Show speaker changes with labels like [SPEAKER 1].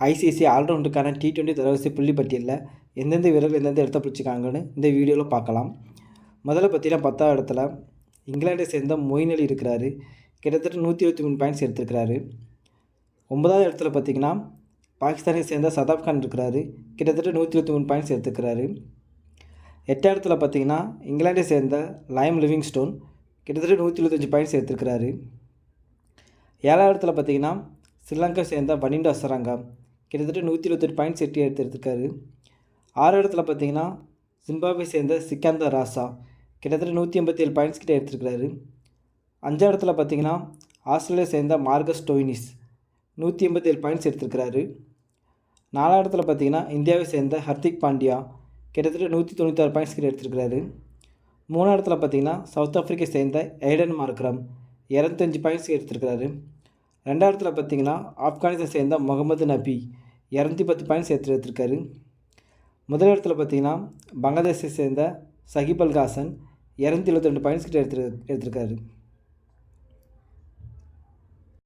[SPEAKER 1] ICC ஆல்ரவுண்டுக்கான T twenty தரவரிசை புள்ளி பட்டியலில் எந்தெந்த வீரர்கள் எந்தெந்த இடத்த பிடிச்சிருக்காங்கன்னு இந்த வீடியோவில் பார்க்கலாம். முதல்ல பார்த்தீங்கன்னா பத்தாவது இடத்துல இங்கிலாண்டை சேர்ந்த மொயின் அலி இருக்கிறாரு. கிட்டத்தட்ட நூற்றி இருபத்தி மூணு பாயிண்ட்ஸ் எடுத்திருக்கிறாரு. ஒன்பதாவது இடத்துல பார்த்தீங்கன்னா பாகிஸ்தானை சேர்ந்த சதாப் கான் இருக்கிறாரு. கிட்டத்தட்ட நூற்றி இருபத்தி மூணு பாயிண்ட்ஸ் எடுத்துக்கிறாரு எட்டாம் இடத்துல பார்த்தீங்கன்னா இங்கிலாண்டை சேர்ந்த லைம் லிவிங் ஸ்டோன் கிட்டத்தட்ட நூற்றி இருபத்தஞ்சி பாயிண்ட்ஸ் எடுத்துருக்கிறாரு. ஏழாவது இடத்துல பார்த்தீங்கன்னா ஸ்ரீலங்கா சேர்ந்த பனிண்டா அசராங்கா கிட்டத்தட்ட நூற்றி இருபத்தெட்டு பாயிண்ட்ஸ் எட்டி எடுத்துருக்காரு. ஆறு இடத்துல பார்த்தீங்கன்னா ஜிம்பாபே சேர்ந்த சிக்காந்தா ராசா கிட்டத்தட்ட நூற்றி எண்பத்தி ஏழு பாயிண்ட்ஸ் கிட்டே எடுத்துருக்காரு அஞ்சாம் இடத்துல பார்த்தீங்கன்னா ஆஸ்திரேலியா சேர்ந்த மார்கஸ் டோயினிஸ் நூற்றி எண்பத்தி ஏழு பாயிண்ட்ஸ் எடுத்திருக்கிறாரு. நாலாம் இடத்துல பார்த்தீங்கன்னா இந்தியாவை சேர்ந்த ஹர்திக் பாண்டியா கிட்டத்தட்ட நூற்றி தொண்ணூத்தாறு பாயிண்ட்ஸ் கிட்ட எடுத்திருக்கிறாரு. மூணாம் இடத்துல பார்த்தீங்கன்னா சவுத் ஆஃப்ரிக்கா சேர்ந்த ஐடன் மார்க்ரம் இரநூத்தஞ்சு பாயிண்ட்ஸ் எடுத்திருக்கிறாரு. ரெண்டாயிரத்தில் பார்த்தீங்கன்னா ஆப்கானிஸ்தான் சேர்ந்த முகமது நபி இரநூத்தி பத்து பாயிண்ட்ஸ் எடுத்து எடுத்திருக்காரு. முதல் இடத்துல பார்த்தீங்கன்னா பங்களாதேஷை சேர்ந்த சகிப் அல் ஹாசன் இரநூத்தி எழுபத்தி ரெண்டு பாயிண்ட்ஸ் கிட்ட எடுத்து எடுத்திருக்காரு.